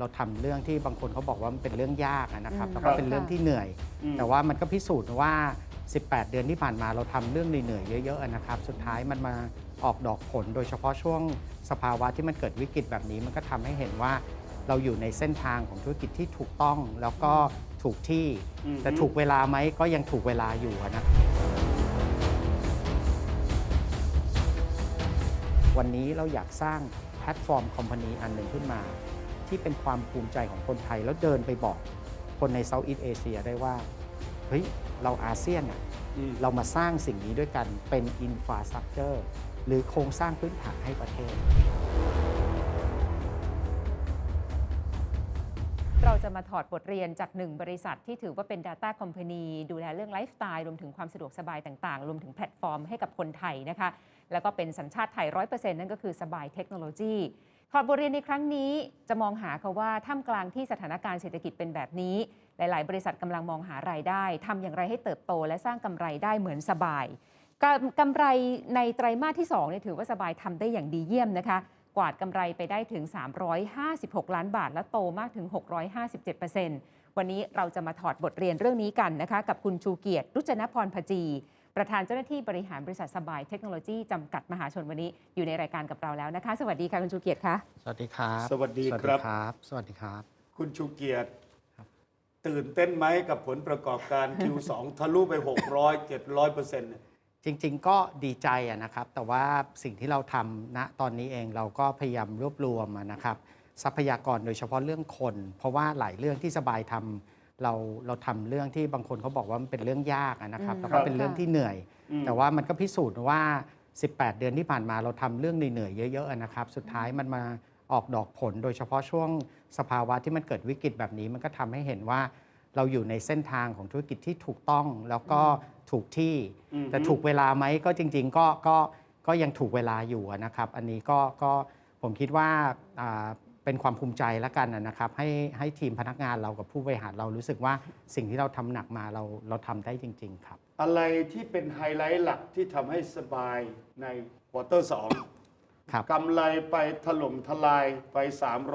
เราทำเรื่องที่บางคนเขาบอกว่ามันเป็นเรื่องยากอะนะครับอืมแล้วก็เป็นเรื่องที่เหนื่อยอืมแต่ว่ามันก็พิสูจน์ว่า 18 เดือนที่ผ่านมาเราทำเรื่องเหนื่อยๆเยอะๆอะนะครับ สุดท้ายมันมาออกดอกผล โดยเฉพาะช่วงสภาวะที่มันเกิดวิกฤตแบบนี้ มันก็ทำให้เห็นว่าเราอยู่ในเส้นทางของธุรกิจที่ถูกต้องแล้วก็ถูกที่อืมแต่ถูกเวลาไหมก็ยังถูกเวลาอยู่อะนะวันนี้เราอยากสร้างแพลตฟอร์มคอมพานีอันหนึ่งขึ้นมา ที่เป็นความภูมิใจของคนไทย แล้วเดินไปบอกคนในเซาท์อีสเอเชียได้ว่าเฮ้ยเราอาเซียนอะอืมเรามาสร้างสิ่งนี้ด้วยกันเป็นอินฟราสตรักเจอร์หรือโครงสร้างพื้นฐานให้ประเทศ เราจะมาถอดบทเรียนจากหนึ่งบริษัทที่ถือว่าเป็น Data Company ดูแลเรื่องไลฟ์สไตล์รวมถึงความสะดวกสบายต่างๆ รวมถึงแพลตฟอร์มให้กับคนไทยนะคะ แล้วก็เป็นสัญชาติไทย 100%นั่นก็คือสบายเทคโนโลยี ถอดบทเรียนในครั้งนี้จะมองหาค่ะว่าท่ามกลางที่สถานการณ์เศรษฐกิจเป็นแบบนี้ หลาย ๆ บริษัทกำลังมองหารายได้ทำอย่างไรให้เติบโต และสร้างกำไรได้เหมือนสบายกำไรในไตรมาสที่2เนี่ยถือว่าสบายทำได้อย่างดีเยี่ยมนะคะ กวาดกำไรไปได้ถึง 356 ล้านบาท และโตมากถึง 657%วันนี้เราจะมาถอดบทเรียนเรื่องนี้กันนะคะ กับคุณชูเกียรติรุจนพรพจี ประธานเจ้าหน้าที่บริหารบริษัทสบายเทคโนโลยีจำกัดมหาชนวันนี้อยู่ในรายการกับเราแล้วนะคะ สวัสดีค่ะคุณชูเกียรติคะสวัสดีครับ สวัสดีครับครับ สวัสดีครับ คุณชูเกียรติ ตื่นเต้นไหมกับผลประกอบการ Q2 ทะลุไป 600 700เปอร์เซ็นต์จริง ๆ ก็ดีใจอะนะครับ แต่ว่าสิ่งที่เราทำณตอนนี้เองเราก็พยายามรวบรวมอะนะครับ ทรัพยากรโดยเฉพาะเรื่องคน เพราะว่าหลายเรื่องที่สบายทำ เราเราทำเรื่องที่บางคนเขาบอกว่ามันเป็นเรื่องยากอะนะครับอืมแล้วก็เป็นเรื่องที่เหนื่อย อืม แต่ว่ามันก็พิสูจน์ว่า 18 เดือนที่ผ่านมาเราทำเรื่องเหนื่อยๆเยอะๆอะนะครับ สุดท้ายมันมาออกดอกผล โดยเฉพาะช่วงสภาวะที่มันเกิดวิกฤตแบบนี้ มันก็ทำให้เห็นว่าเราอยู่ในเส้นทางของธุรกิจที่ถูกต้องแล้วก็ถูกที่ อืม แต่ถูกเวลาไหมก็จริง ๆ ก็ก็ก็ยังถูกเวลาอยู่อะนะครับ อันนี้ก็ก็ผมคิดว่าอ่า เป็นความภูมิใจแล้วกันนะครับ ให้ให้ทีมพนักงานเรากับผู้บริหารเรารู้สึกว่าสิ่งที่เราทำหนักมาเราเราทำได้จริง ๆ ครับ อะไรที่เป็นไฮไลท์หลักที่ทำให้สบายในควอเตอร์สองครับ กำไรไปถล่มทลายไป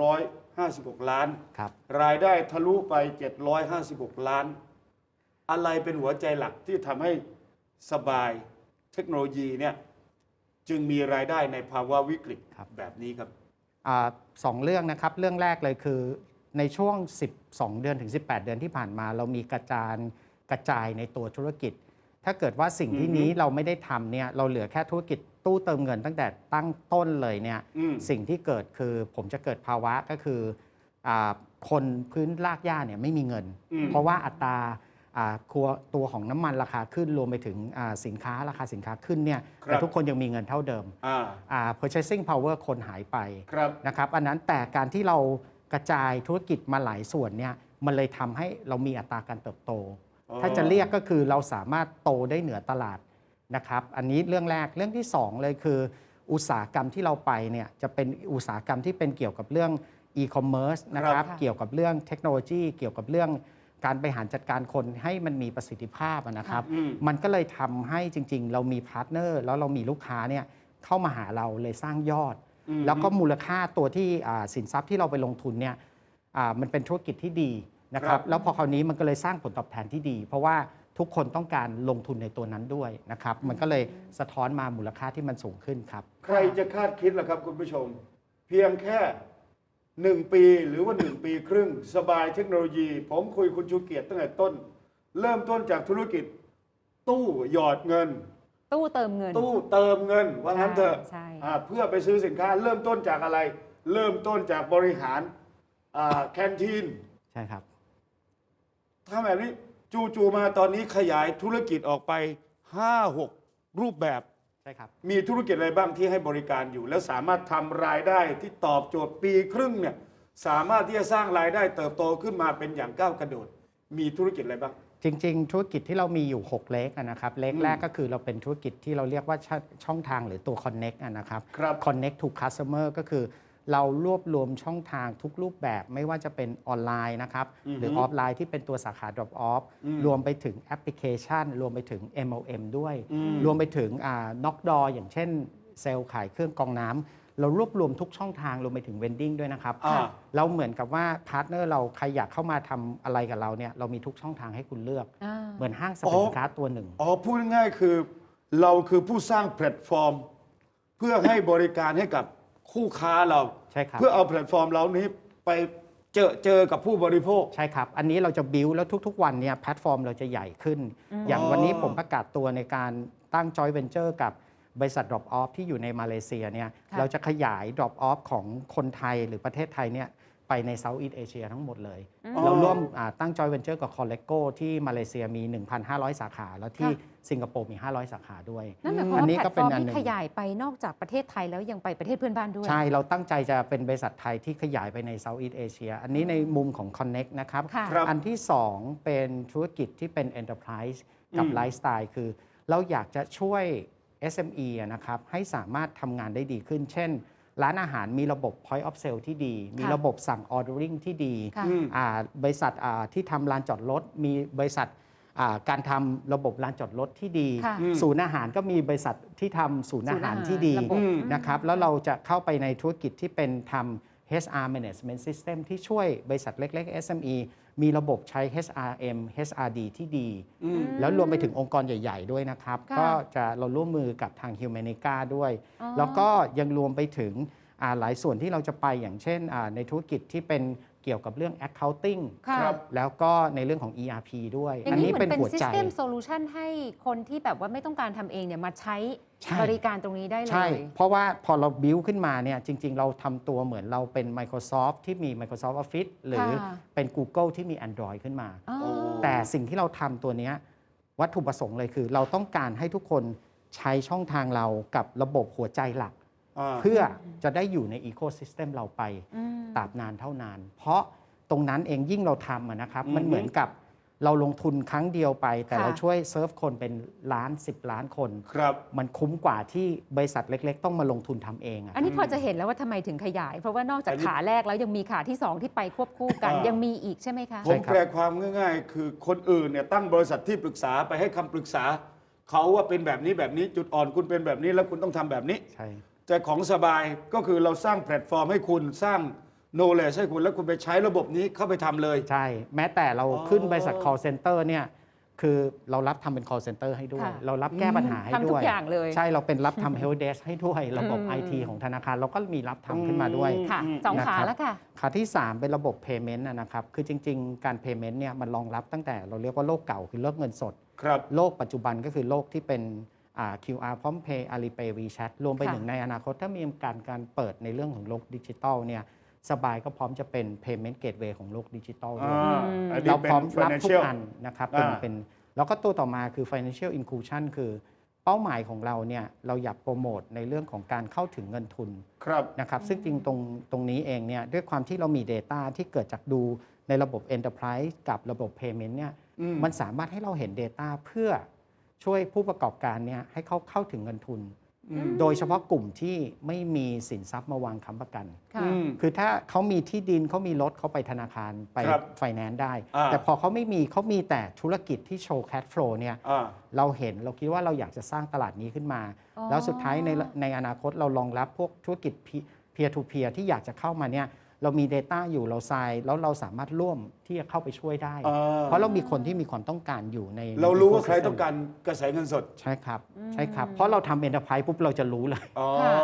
356 ล้าน ครับ รายได้ทะลุไป 756 ล้าน อะไรเป็นหัวใจหลักที่ทำให้สบายเทคโนโลยีเนี่ยจึงมีรายได้ในภาวะวิกฤตครับ แบบนี้ครับอา สองเรื่องนะครับ เรื่องแรกเลยคือในช่วง 12 เดือนถึง 18 เดือนที่ผ่านมา เรามีกระจายกระจายในตัวธุรกิจ ถ้าเกิดว่าสิ่งที่อือฮึนี้เราไม่ได้ทำเนี่ยเราเหลือแค่ธุรกิจตู้เติมเงินตั้งแต่ตั้งต้นเลยเนี่ยอืมสิ่งที่เกิดคือผมจะเกิดภาวะก็คืออาคนพื้นลากย่าเนี่ยไม่มีเงินอืมเพราะว่าอัตราอ่าครัว ตัวของน้ำมันราคาขึ้นรวมไปถึงอ่าสินค้าราคาสินค้าขึ้นเนี่ยครับแต่ทุกคนยังมีเงินเท่าเดิมอ่าอ่า purchasing power คนหายไปครับนะครับอันนั้นแต่การที่เรากระจายธุรกิจมาหลายส่วนเนี่ยมันเลยทำให้เรามีอัตราการเติบโตอ๋อถ้าจะเรียกก็คือเราสามารถโตได้เหนือตลาดนะครับอันนี้เรื่องแรกเรื่องที่ 2 เลยคือ อุตสาหกรรมที่เราไปเนี่ยจะเป็นอุตสาหกรรมที่เป็นเกี่ยวกับเรื่อง e-commerce นะครับครับเกี่ยวกับเรื่องเทคโนโลยี เกี่ยวกับเรื่อง การบริหารจัดการคนให้มันมีประสิทธิภาพอะนะครับอืมมันก็เลยทำให้จริง ๆ เรามีพาร์ทเนอร์แล้วเรามีลูกค้าเนี่ยเข้ามาหาเราเลยสร้างยอดอืมแล้วก็มูลค่าตัวที่อ่าสินทรัพย์ที่เราไปลงทุนเนี่ยอ่ามันเป็นธุรกิจที่ดีนะคครัรับบแล้วพอคราวนี้มันก็เลยสร้างผลตอบแทนที่ดี เพราะว่าทุกคนต้องการลงทุนในตัวนั้นด้วยนะครับ มันก็เลยสะท้อนมามูลค่าที่มันสูงขึ้นครับ ใครจะคาดคิดล่ะครับคุณผู้ชม เพียงแค่ หนึ่งปีหรือว่าหนึ่งปีครึ่ง สบายเทคโนโลยี ผมคุยคุณชูเกียรติตั้งแต่ต้น เริ่มต้นจากธุรกิจ ตู้หยอดเงิน ตู้เติมเงิน ตู้เติมเงินว่างั้นเถอะใช่ อ่าเพื่อไปซื้อสินค้า เริ่มต้นจากอะไร เริ่มต้นจากบริหารอ่าแคนทีนใช่ครับ ถ้าแบบนี้ จู่ๆมาตอนนี้ขยายธุรกิจออกไป 5-6 รูปแบบใช่ครับ มีธุรกิจอะไรบ้างที่ให้บริการอยู่ แล้วสามารถทำรายได้ที่ตอบโจทย์ปีครึ่งเนี่ยสามารถที่จะสร้างรายได้เติบโตขึ้นมาเป็นอย่างก้าวกระโดด มีธุรกิจอะไรบ้าง จริง ๆ ธุรกิจที่เรามีอยู่ 6 เล็กอะนะครับ เล็กอืมแรกก็คือเราเป็นธุรกิจที่เราเรียกว่าชช่องทางหรือตัว Connect อะนะครับ ครับ Connect to Customer ก็คือ เรารวบรวมช่องทางทุกรูปแบบไม่ว่าจะเป็นออนไลน์นะครับ อือฮึหรือออฟไลน์ที่เป็นตัวสาขา drop off อืมรวมไปถึงแอปพลิเคชัน รวมไปถึง MLM ด้วย อืม รวมไปถึงน็อกดออย่างเช่นเซลล์ขายเครื่องกรองน้ำเรารวบรวมทุกช่องทางรวมไปถึงเวนดิ้งด้วยนะครับ อ่า เราเหมือนกับว่าพาร์ทเนอร์เราใครอยากเข้ามาทำอะไรกับเราเนี่ยเรามีทุกช่องทางให้คุณเลือก อ่า เหมือนห้างสรรพสินค้าตัวหนึ่ง อ๋อพูดง่ายๆคือ เราคือผู้สร้างแพลตฟอร์ม เพื่อให้บริการให้กับคู่ค้าเรา ใช่ครับเพื่อเอาแพลตฟอร์มเรานี้ไปเจอเจอกับผู้บริโภค ใช่ครับ อันนี้เราจะบิวแล้วทุกๆ วันเนี่ยแพลตฟอร์มเราจะใหญ่ขึ้น อย่างวันนี้ผมประกาศตัวในการตั้ง joint venture กับบริษัท Drop Off ที่อยู่ในมาเลเซียเนี่ยค่ะเราจะขยาย Drop Off ของคนไทยหรือประเทศไทยเนี่ย ไปใน Southeast Asia ทั้งหมดเลยอ๋อเราร่วมอ่าตั้ง joint venture กับ Colleco ที่มาเลเซียมี 1,500 สาขา แล้วที่สิงคโปร์มี 500 สาขาด้วย นั่นหมายความอันว่านี้แพลก็ตฟเป็อนร์มอันที่หนึ่งขยายไปนอกจากประเทศไทยแล้วยังไปประเทศเพื่อนบ้านด้วย ใช่ เราตั้งใจจะเป็นบริษัทไทยที่ขยายไปใน Southeast Asia อันนี้ในมุมของ Connect นะครับค่ะครับ อันที่ 2 เป็นธุรกิจที่เป็น Enterprise กับอืมไลฟ์สไตล์คือ เราอยากจะช่วย SME อะนะครับให้สามารถทำงานได้ดีขึ้น เช่น ร้านอาหารมีระบบ Point of Sale ที่ดี มีระบบสั่ง Ordering ที่ดีค่ะอืมอ่าบริษัทอ่าที่ทำลานจอดรถ มีบริษัทอ่าการทำระบบลานจอดรถที่ดี ค่ะศูนย์อาหารก็มีบริษัทที่ทำศูนย์อาหารที่ดีศูนย์อาหารระบบ นะครับแล้วเราจะเข้าไปในธุรกิจที่เป็นทำ HR Management System ที่ช่วยบริษัทเล็ก ๆ SME มีระบบใช้ HRM HRD ที่ดี อืม แล้วรวมไปถึงองค์กรใหญ่ ๆ ด้วยนะครับ ค่ะก็จะเราร่วมมือกับทาง Humanica ด้วย อ๋อแล้วก็ยังรวมไปถึงอ่าหลายส่วนที่เราจะไปอย่างเช่นอ่าในธุรกิจที่เป็น เกี่ยวกับเรื่อง accounting ค่ะครับแล้วก็ในเรื่องของ ERP ด้วยอย่างนี้เหมือนเป็นหัวใจ System Solution ให้คนที่แบบว่าไม่ต้องการทำเองเนี่ยมาใช้ใช่ บริการตรงนี้ได้เลใช่ ย เพราะว่าพอเราบิวขึ้นมาเนี่ยจริง ๆ เราทำตัวเหมือนเราเป็น Microsoft ที่มี Microsoft Office หรือค่ะ เป็น Google ที่มี Android ขึ้นมา อ๋อ แต่สิ่งที่เราทำตัวเนี้ยวัตถุประสงค์เลยคือ เราต้องการให้ทุกคนใช้ช่องทางเรากับระบบหัวใจหลักอ่า เพื่อจะได้อยู่ในอีโค y ิสเต็มเราไปอืมตราบนานเท่านาน เพราะตรงนั้นเองยิ่งเราทำอะนะครับอือฮึมันเหมือนกับเราลงทุนครั้งเดียวไป แต่ค่ะเราช่วยเซิร์ฟคนเป็นล้าน 10 ล้านคนครับมันคุ้มกว่าที่บริษัทเล็ก ๆ ต้องมาลงทุนทำเองอะอันนี้พอจะเห็นแล้วว่าทำไมถึงขยาย เพราะว่านอกจากอันนี้ขาแรกแล้วยังมีขาที่ 2 ที่ไปควบคู่กันอ่ายัยังมีอีกใช่ไหมคะผใช่มครับแปลความง่าย ๆ คือคนอื่นเนี่ยตั้งบริษัทที่ปรึกษาไปให้คำปรึกษาเขาว่าเป็นแบบนี้แบบนี้จุดอ่อนคุณเป็นแบบนี้แล้วคุณต้องทำแบบนี้ใช่ แต่ของสบายก็คือเราสร้างแพลตฟอร์มให้คุณสร้าง knowledge ให้คุณแล้วคุณไปใช้ระบบนี้เข้าไปทำเลย ใช่ แม้แต่เราอ๋อขึ้นบริษัท call center เนี่ย คือเรารับทำเป็น call center ให้ด้วย ค่ะเรารับแก้ปัญหาให้ทำทุด้กวยอย่างเลย ใช่ เราเป็นรับทำ help desk ให้ด้วย ระบบอืม IT ของธนาคารเราก็มีรับทำขึ้นมาด้วยค่ะสองขานะครับ แล้วค่ะ ขาที่ 3 เป็นระบบ payment นะนะครับ คือจริง ๆ การ payment เนี่ยมันรองรับตั้งแต่เราเรียกว่าโลกเก่าคือโลกเงินสด ครับ โลกปัจจุบันก็คือโลกที่เป็น อ่า QR พร้อม Pay Alipay WeChat รวมไปค่ะ ถึงในอนาคตถ้ามีการการเปิดในเรื่องของโลกดิจิทัลเนี่ยสบายก็พร้อมจะเป็น Payment Gateway ของโลกดิจิทัลด้วย อ่าอันนี้เราเป็พนร้อมรับทุก financial อันนะครับเป็นอ่า เป็นแล้วก็ตัวต่อมาคือ financial inclusion คือเป้าหมายของเราเนี่ยเราอยากโปรโมทในเรื่องของการเข้าถึงเงินทุนครับ นะครับซึ่งจริงตรงตรงนี้เองเนี่ยด้วยความที่เรามี Data ที่เกิดจากดูในระบบ Enterprise กับระบบ Payment เนี่ยอืมมันสามารถให้เราเห็น Data เพื่อ ช่วยผู้ประกอบการเนี่ยให้เขาเข้าถึงเงินทุนอืมโดยเฉพาะกลุ่มที่ไม่มีสินทรัพย์มาวางค้ำประกัน ค่ะ อืม คือถ้าเขามีที่ดินเขามีรถเขาไปธนาคารไปครับไฟแนนซ์ได้ อ่า แต่พอเขาไม่มีเขามีแต่ธุรกิจที่โชว์แค s โฟลเนี่ย อ่า เราเห็นเราคิดว่าเราอยากจะสร้างตลาดนี้ขึ้นมา อ๋อ แล้วสุดท้ายในในอนาคตเรารองรับพวกธุรกิจ peer to peer ที่อยากจะเข้ามาเนี่ย เรามี Data อยู่เราทรายแล้วเราสามารถร่วมที่จะเข้าไปช่วยได้อ่าเพราะเรามีคนที่มีความต้องการอยู่ใน เรารู้ว่าในใคร ecosystem ต้องการกระแสเงินสดใช่ครับใช่ครับ เพราะเราทำ enterprise ปุ๊บเราจะรู้เลย อ๋อค่ะ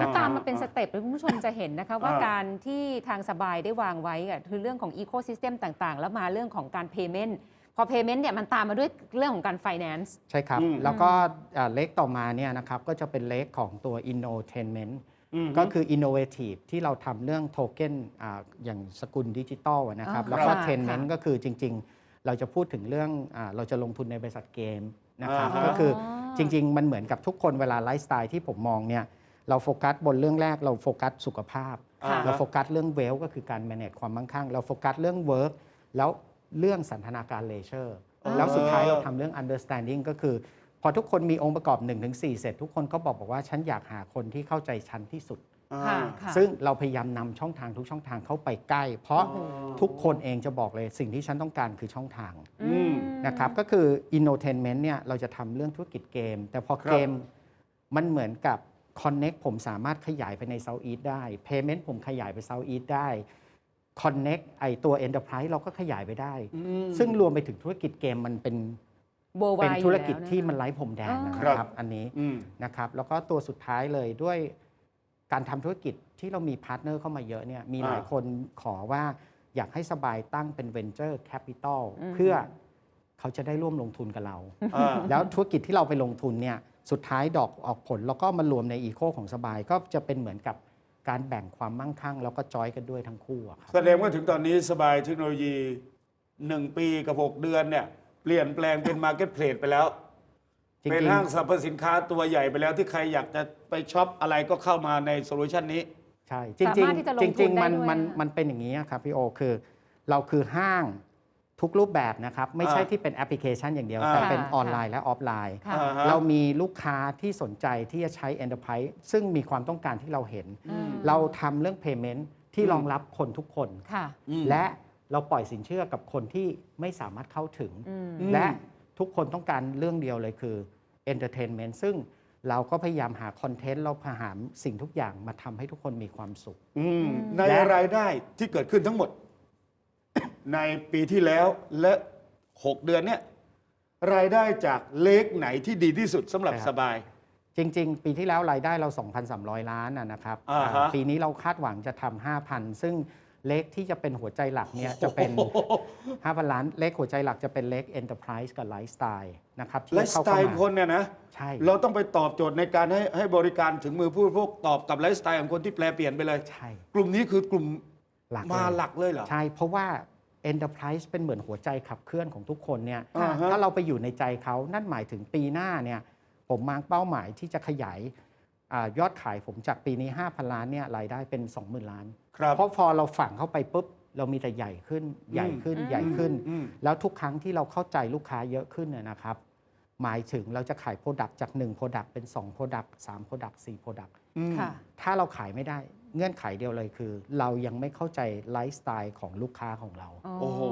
นะครัตาบมมาเป็นสเต็ปเลยคุณผู้ชมจะเห็นนะคะว่าอ่า การที่ทางสบายได้วางไว้อะคือเรื่องของ Ecosystem ต่างๆ แล้วมาเรื่องของการ Payment พอ Payment เนี่ยมันตามมาด้วยเรื่องของการ Finance ใช่ครับ อืม แล้วก็อ่าเลขต่อมาเนี่ยนะครับก็จะเป็นเลขของตัว innotainment อืม ก็คือ innovative ที่เราทำเรื่องโทเก้นอย่างสกุลดิจิตอลนะครับอ๋อแล้วก็ค่ะ Tenment ค่ะก็คือจริง ๆ เราจะพูดถึงเรื่องอาเราจะลงทุนในบริษัทเกมนะครับอ่าฮะก็คือจริง ๆ มันเหมือนกับทุกคนเวลาไลฟ์สไตล์ที่ผมมองเนี่ยเราโฟกัสบนเรื่องแรกเราโฟกัสสุขภาพค่ะเราโฟกัสเรื่องเวลก็คือการ manage ความมั่งคั่ง เราโฟกัสเรื่อง work แล้วเรื่องสันทนาการเลเชอร์อ๋อแล้วสุดท้ายเราทำเรื่อง understanding ก็คือ พอทุกคนมีองค์ประกอบ 1-4 เสร็จ ทุกคนก็บอกบอกว่าฉันอยากหาคนที่เข้าใจฉันที่สุด ค่ะอ่าค่ะ ซึ่งเราพยายามนำช่องทางทุกช่องทางเข้าไปใกล้ เพราะอ๋อทุกคนเองจะบอกเลยสิ่งที่ฉันต้องการคือช่องทางอืม นะครับก็คือ innotainment เนี่ยเราจะทำเรื่องธุรกิจเกม แต่พอครับ เกมมันเหมือนกับ Connect ผมสามารถขยายไปใน South East ได้ Payment ผมขยายไป South East ได้ Connect ไอตัว Enterprise เราก็ขยายไปได้ ซึ่งรวมไปถึงธุรกิจเกมมันเป็น เบอร์ไวเป็นอยู่ธุรกิจแล้วะที่มันไร้พรมแดนอ๋อนะครัครับ บอันนี้อืม นะครับ แล้วก็ตัวสุดท้ายเลยด้วยการทำธุรกิจที่เรามีพาร์ทเนอร์เข้ามาเยอะเนี่ยมีหลายอ่า คนขอว่าอยากให้สบายตั้งเป็น Venture Capital อืม เพื่อเขาจะได้ร่วมลงทุนกับเรา อ่า แล้วธุรกิจที่เราไปลงทุนเนี่ยสุดท้ายดอกออกผลแล้วก็มารวมในอีโคของสบายก็จะเป็นเหมือนกับการแบ่งความมั่งคั่ง แล้วก็จอยกันด้วยทั้งคู่อะครับ แสดงว่าถึงตอนนี้สบายเทคโนโลยี 1 ปีกับ 6 เดือนเนี่ย เปลี่ยนแปลงเป็นมาร์เก็ตเพลสไปแล้ว จริงๆ เป็นห้างสรรพสินค้าตัวใหญ่ไปแล้วที่ใครอยากจะไปช็อปอะไรก็เข้ามาในโซลูชันนี้ ใช่จริงสามารถที่จะลงจทุรินงได้ๆมันด้วยมันอะมันเป็นอย่างนี้ครับพี่โอคือ เราคือห้างทุกรูปแบบนะครับ ไม่ใช่อ่าที่เป็นแอปพลิเคชันอย่างเดียว อ่า แต่เป็นค่ะออนไลน์และออฟไลน์ ค่ะ อ่าฮะ เรามีลูกค้าที่สนใจที่จะใช้ Enterprise ซึ่งมีความต้องการที่เราเห็น อืม เราทำเรื่อง Payment ที่อืมรองรับคนทุกคน ค่ะ อืม และ เราปล่อยสินเชื่อกับคนที่ไม่สามารถเข้าถึงอืมอืมและทุกคนต้องการเรื่องเดียวเลยคือ Entertainment ซึ่งเราก็พยายามหาคอนเทนต์เราพยายามสิ่งทุกอย่างมาทำให้ทุกคนมีความสุขอืมอืมในและ รายได้ที่เกิดขึ้นทั้งหมด ในปีที่แล้วและ 6 เดือนเนี่ยรายได้จากเลขไหนที่ดีที่สุดสำหรับสบาย จริง ๆ ปีที่แล้วรายได้เรา 2,300 ล้านนะนะครับอ่าฮะ อ่าปีนี้เราคาดหวังจะทำ5,000 ซึ่ง เลขที่จะเป็นหัวใจหลักเนี่ยจะเป็น 5,000 ล้านเลขหัวใจหลักจะเป็นเลข Enterprise กับ Lifestyle นะครับที่ไลจะฟ์สเข้าไตเข้าล์มา คนเนี่ยนะใช่ เราต้องไปตอบโจทย์ในการให้ให้บริการถึงมือผู้บริโภคตอบกับไลฟ์สไตล์ของคนที่แปลเปลี่ยนไปเลย ใช่กลุ่มนี้คือกลุ่มหลักมาเลยหลักเลยเหรอ ใช่ เพราะว่า Enterprise เป็นเหมือนหัวใจขับเคลื่อนของทุกคนเนี่ยอ่าฮะถ้าเราไปอยู่ในใจเขานั่นหมายถึงปีหน้าเนี่ยผมมางเป้าหมายที่จะขยาย อายอดขายผมจากปีนี้ 5,000 ล้านเนี่ยรายได้เป็น 20,000 ล้าน ครับ เพราะพอเราฝังเข้าไปปุ๊บ เรามีแต่ใหญ่ขึ้นใหญ่ขึ้นอืมใหญ่ขึ้น อืม แล้วทุกครั้งที่เราเข้าใจลูกค้าเยอะขึ้นเนี่ยนะครับ หมายถึงเราจะขายโปรดักต์จาก1โปรดักต์เป็น2โปรดักต์3โปรดักต์4โปรดักต์อืม ค่ะ ถ้าเราขายไม่ได้เงื่อนไขเดียวเลยคือ เรายังไม่เข้าใจไลฟ์สไตล์ของลูกค้าของเรา โอ้โห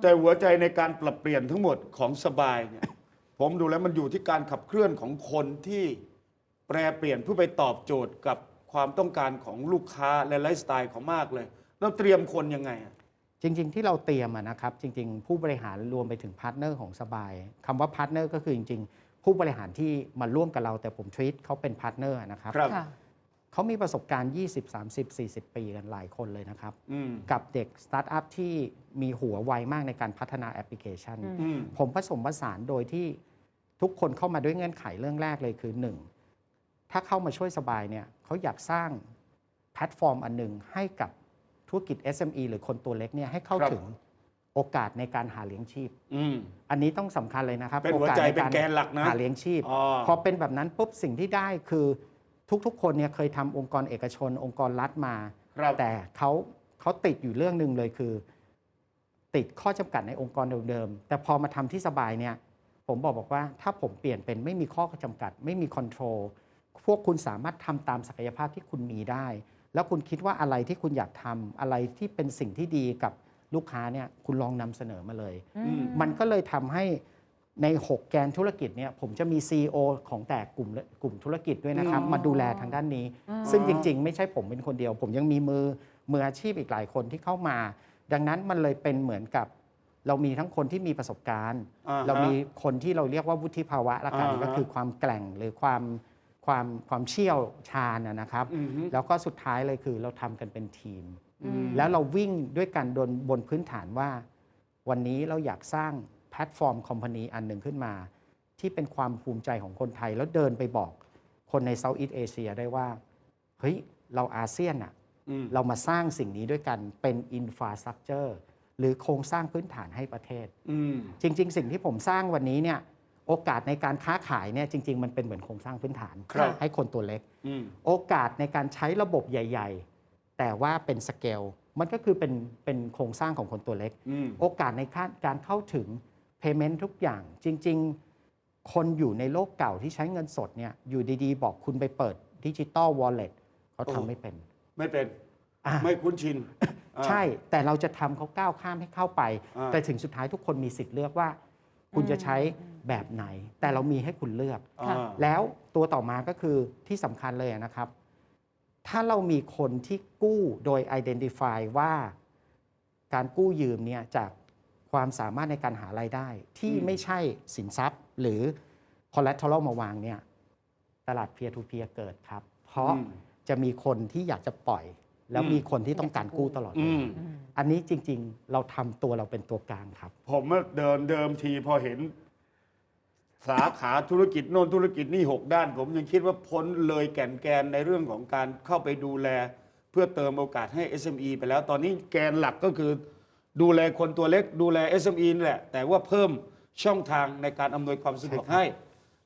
แต่หัวใจในการปรับเปลี่ยนทั้งหมดของสบายเนี่ย ผมดูแล้วมันอยู่ที่การขับเคลื่อนของคนที่ แปรเปลี่ยนเพื่อไปตอบโจทย์กับความต้องการของลูกค้าและไลฟ์สไตล์ของมากเลยเราเตรียมคนยังไงอะจริง ๆ ที่เราเตรียมอะนะครับจริง ๆ ผู้บริหารรวมไปถึงพาร์ทเนอร์ของสบายคำว่าพาร์ทเนอร์ก็คือจริง ๆ ผู้บริหารที่มาร่วมกับเราแต่ผมทวีตเขาเป็นพาร์ทเนอร์นะครับครับ ค่ะ เขามีประสบการณ์ 20 30 40 ปีกันหลายคนเลยนะครับ อืมกับเด็กสตาร์ทอัพที่มีหัวไวมากในการพัฒนาแอปพลิเคชัน อืม อืม ผมผสมผสานโดยที่ทุกคนเข้ามาด้วยเงื่อนไขเรื่องแรกเลยคือหนึ่ง ถ้าเข้ามาช่วยสบายเนี่ยเขาอยากสร้างแพลตฟอร์มอันหนึ่งให้กับธุรกิจ SME หรือคนตัวเล็กเนี่ยให้เข้าครับถึงโอกาสในการหาเลี้ยงชีพอืมอันนี้ต้องสำคัญเลยนะครับเป็นหัวโอกาสใจในเป็นแกนหลักนะหาเลี้ยงชีพอ๋อพอเป็นแบบนั้นปุ๊บสิ่งที่ได้คือทุกๆ คนเนี่ยเคยทำองค์กรเอกชน องค์กรรัฐมาครับแต่เขาเขาติดอยู่เรื่องหนึ่งเลยคือ ติดข้อจำกัดในองค์กรเดิมๆ แต่พอมาทำที่สบายเนี่ย ผมบอกบอกว่าถ้าผมเปลี่ยนเป็นไม่มีข้อจำกัด ไม่มีคอนโทรล พวกคุณสามารถทำตามศักยภาพที่คุณมีได้ แล้วคุณคิดว่าอะไรที่คุณอยากทำอะไรที่เป็นสิ่งที่ดีกับลูกค้าเนี่ยคุณลองนำเสนอมาเลยอืมมันก็เลยทำให้ใน 6 แกนธุรกิจเนี่ยผมจะมี CEO ของแต่กลุ่มกลุ่มธุรกิจด้วยนะครับอืมมาดูแลทางด้านนี้อืมซึ่งจริง ๆ ไม่ใช่ผมเป็นคนเดียว ผมยังมีมือมืออาชีพอีกหลายคนที่เข้ามา ดังนั้นมันเลยเป็นเหมือนกับ เรามีทั้งคนที่มีประสบการณ์อ่าฮะเรามีคนที่เราเรียกว่าวุฒิภาวะละกันอ่าฮะก็คือความแกร่งหรือความ ความความเชี่ยวชาญนะนะครับ อืมฮึ แล้วก็สุดท้ายเลยคือเราทำกันเป็นทีม อืม แล้วเราวิ่งด้วยกันบนบนพื้นฐานว่า วันนี้เราอยากสร้างแพลตฟอร์มคอมพานีอันหนึ่งขึ้นมา ที่เป็นความภูมิใจของคนไทย แล้วเดินไปบอกคนในเซาท์อีสเอเชียได้ว่า เฮ้ย เราอาเซียนอะอืม เรามาสร้างสิ่งนี้ด้วยกันเป็นอินฟราสตรักเจอร์หรือโครงสร้างพื้นฐานให้ประเทศ อืม จริง ๆ สิ่งที่ผมสร้างวันนี้เนี่ย โอกาสในการค้าขายเนี่ยจริง ๆ มันเป็นเหมือนโครงสร้างพื้นฐานครับ ให้คนตัวเล็ก อืม โอกาสในการใช้ระบบใหญ่ ๆ แต่ว่าเป็นสเกลมันก็คือเป็นเป็นโครงสร้างของคนตัวเล็ก อืม โอกาสในการการเข้าถึง Payment ทุกอย่างจริง ๆ คนอยู่ในโลกเก่าที่ใช้เงินสดเนี่ยอยู่ดีๆ บอกคุณไปเปิดดิจิตอลวอลเล็ตเขาโอ้ ทำไม่เป็นไม่เป็น อะไม่คุ้นชินอ่า ใช่แต่เราจะทำเขาก้าวข้ามให้เข้าไป อ่า แต่ถึงสุดท้ายทุกคนมีสิทธิ์เลือกว่า คุณจะใช้ แบบไหน แต่เรามีให้คุณเลือกค่ะอ่า แล้วตัวต่อมาก็คือที่สำคัญเลยนะครับ ถ้าเรามีคนที่กู้โดย identify ว่าการกู้ยืมเนี่ยจากความสามารถในการหารายได้ ที่อืม ไม่ใช่สินทรัพย์ หรือ collateral มาวางเนี่ยตลาด peer to peer เกิดครับ เพราะอืมจะมีคนที่อยากจะปล่อย แล้วอืมมีคนที่ต้องการกู้ตลอดเวอืลามอืมอันนี้จริงๆ เราทำตัวเราเป็นตัวกลางครับ ผมว่าเดินเดิมทีพอเห็น สาขาธุรกิจโน่นธุรกิจนี่หกด้าน ผมยังคิดว่าพ้นเลยแก่นแกนในเรื่องของการเข้าไปดูแล เพื่อเติมโอกาสให้ SME ไปแล้ว ตอนนี้แกนหลักก็คือ ดูแลคนตัวเล็ก ดูแล SME นี่แหละ แต่ว่าเพิ่มช่องทางในการอำนวยความสะดวกให้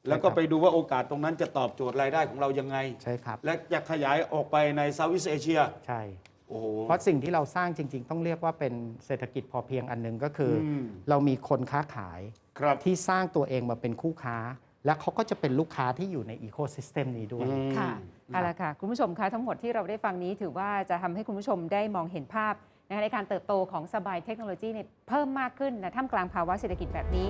แล้วก็ไปดูว่าโอกาสตรงนั้นจะตอบโจทย์รายได้ของเรายังไง ใช่ครับ และจะขยายออกไปในเซาท์อีสเอเชีย ใช่ โอ้โห เพราะสิ่งที่เราสร้างจริง ๆ ต้องเรียกว่าเป็นเศรษฐกิจพอเพียงอันหนึงก็คืออม เรามีคนค้าขายครับ ที่สร้างตัวเองมาเป็นคู่ค้า และเขาก็จะเป็นลูกค้าที่อยู่ในอีโคซิสเต็มนี้ด้วย อืม ค่ะเอาละค่ะ คุณผู้ชมคะทั้งหมดที่เราได้ฟังนี้ถือว่าจะทำให้คุณผู้ชมได้มองเห็นภาพนะคะในการเติบโตของสบายเทคโนโลยีเนี่ยเพิ่มมากขึ้นนะท่ามกลางภาวะเศรษฐกิจแบบนี้